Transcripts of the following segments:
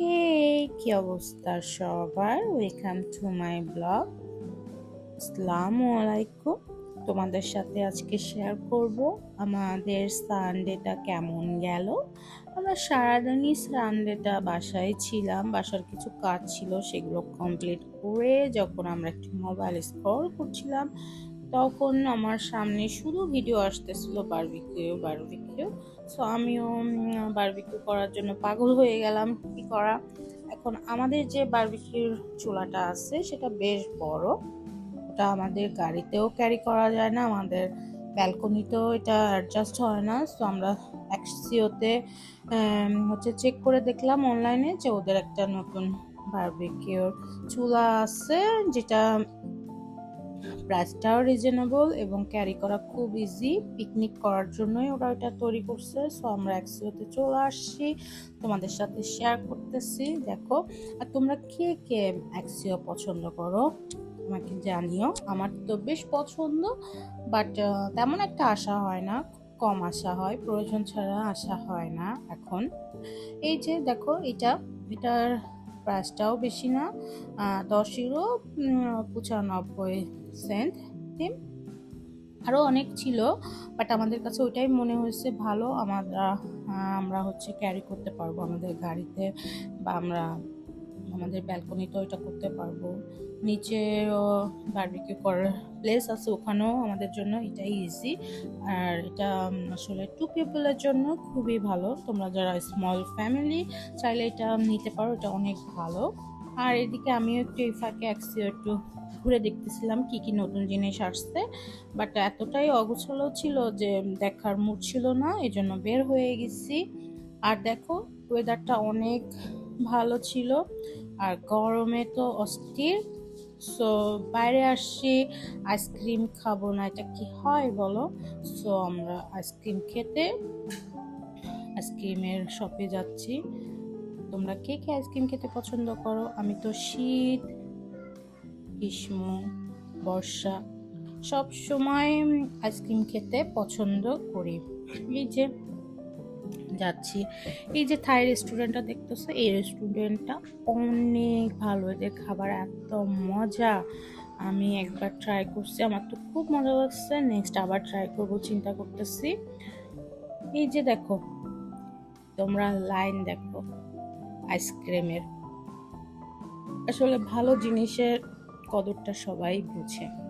হে কি অবস্থা সবার? ওয়েলকাম টু মাই ব্লগ আসসালামু আলাইকুম। তোমাদের সাথে আজকে শেয়ার করব। আমাদের সানডেটা কেমন গেল? আমরা সারাদিনই সানডেটা বাসায় ছিলাম। বাসার কিছু কাজ ছিল, সেগুলো কমপ্লিট করে যখন আমরা একটু মোবাইল স্ক্রল করছিলাম তখন আমার সামনে শুধু ভিডিও আসতেছিল বারবিকিউ বারবিকিউ সো আমিও বারবিকিউ করার জন্য পাগল হয়ে গেলাম। কি করা? এখন আমাদের যে বারবিকিউর চুলাটা আছে, সেটা বেশ বড়। ওটা আমাদের গাড়িতেও ক্যারি করা যায় না, আমাদের ব্যালকনিতেও এটা অ্যাডজাস্ট হয় না। সো আমরা অ্যাক্সিওতে হচ্ছে চেক করে দেখলাম অনলাইনে যে ওদের একটা নতুন বারবিকিউর চুলা আছে, যেটা প্রাইসটাও রিজনেবল এবং ক্যারি করা খুব ইজি পিকনিক করার জন্যই ওরা এটা তৈরি করছে। সো আমরা একসিওতে চলে আসছি। তোমাদের সাথে শেয়ার করতেছি। দেখো, আর তোমরা কে কে অ্যাক্সিও পছন্দ করো? আমাকে জানিও। আমার তো বেশ পছন্দ বাট তেমন একটা আশা হয় না। কম আসা হয়, প্রয়োজন ছাড়া আসা হয় না এখন। এই যে, দেখো, এটা, এটার প্রাইসটাও বেশি না দশ ইউরো পঁচানব্বই সেন্ট টিম আরও অনেক ছিল বাট আমাদের কাছে ওইটাই মনে হয়েছে ভালো। আমরা আমরা হচ্ছে ক্যারি করতে পারব আমাদের গাড়িতে বা আমরা আমাদের ব্যালকনিতেও এটা করতে পারব। নিচে বারবিকিউ করার প্লেস আছে, ওখানেও আমাদের জন্য এটাই ইজি আর এটা আসলে টু পিপলের জন্য খুবই ভালো। তোমরা যারা স্মল ফ্যামিলি চাইলে এটা নিতে পারো, এটা অনেক ভালো। আর এদিকে আমিও একটু এই ফাঁকে অ্যাক্সিও একটু ঘুরে দেখতেছিলাম কি কি নতুন জিনিস আসছে। বাট এতটাই অগোছালো ছিল যে দেখার মুড ছিল না এই জন্য বের হয়ে গেছি। আর দেখো ওয়েদারটা অনেক ভালো ছিল। আর গরমে তো অস্থির। সো বাইরে আসছি, আইসক্রিম খাব না, এটা কি হয় বলো? সো আমরা আইসক্রিম খেতে আইসক্রিমের শপে যাচ্ছি। তোমরা কে কে আইসক্রিম খেতে পছন্দ করো? আমি তো শীত, গ্রীষ্ম, বর্ষা সব সময় আইসক্রিম খেতে পছন্দ করি। এই যে যাচ্ছি। এই যে থাই রেস্টুরেন্টটা দেখতেছো, এই রেস্টুরেন্টটা অনেক ভালো, এদের খাবার এত মজা। আমি একবার ট্রাই করছি, আমার তো খুব মজা লাগছে। নেক্সট আবার ট্রাই করব, চিন্তা করতেছি। এই যে দেখো, তোমরা লাইন দেখো আইসক্রিমের আসলে ভালো জিনিসের কদরটা সবাই বুঝে।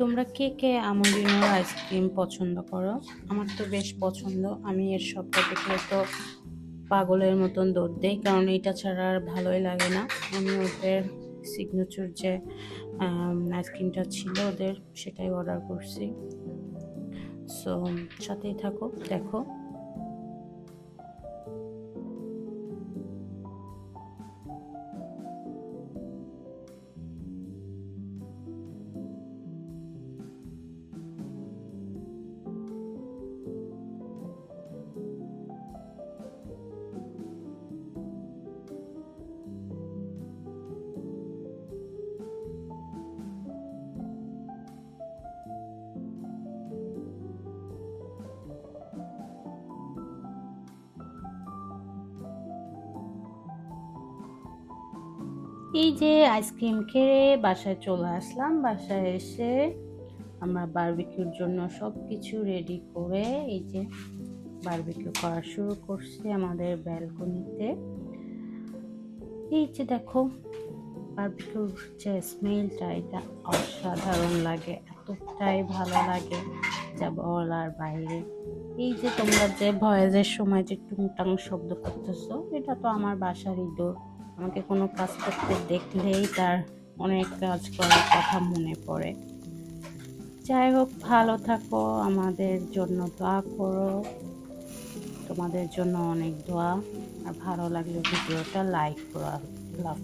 তোমরা কে কে আমলিনো আইসক্রিম পছন্দ করো? আমার তো বেশ পছন্দ। আমি এর সবটা দেখলে তো পাগলের মতন দৌড় দেই, কারণ এটা ছাড়া আর ভালোই লাগে না। আমি ওদের সিগনেচার যে আইসক্রিমটা ছিল ওদের, সেটাই অর্ডার করছি। সো সাথেই থাকো, দেখো। এই যে আইসক্রিম খেয়ে বাসায় চলে আসলাম। বাসায় এসে আমরা বারবিকিউর জন্য সব কিছু রেডি করে এই যে বারবিকিউ করা শুরু করছি আমাদের ব্যালকনিতে এই যে দেখো বারবিকিউর যে স্মেলটা এটা অসাধারণ লাগে, এতটাই ভালো লাগে, যা বলার বাইরে। এই যে তোমরা যে ভয়েসের সময় যে টুংটাং শব্দ করতেছো, এটা তো আমার বাসার ইঁদুর আমাকে কোনো কাজ করতে দেখলেই তার অনেক কাজ করার কথা মনে পড়ে। যাই হোক, ভালো থাকো, আমাদের জন্য দোয়া করো। তোমাদের জন্য অনেক দোয়া। আর ভালো লাগলে ভিডিওটা লাইক করো। আল্লাহ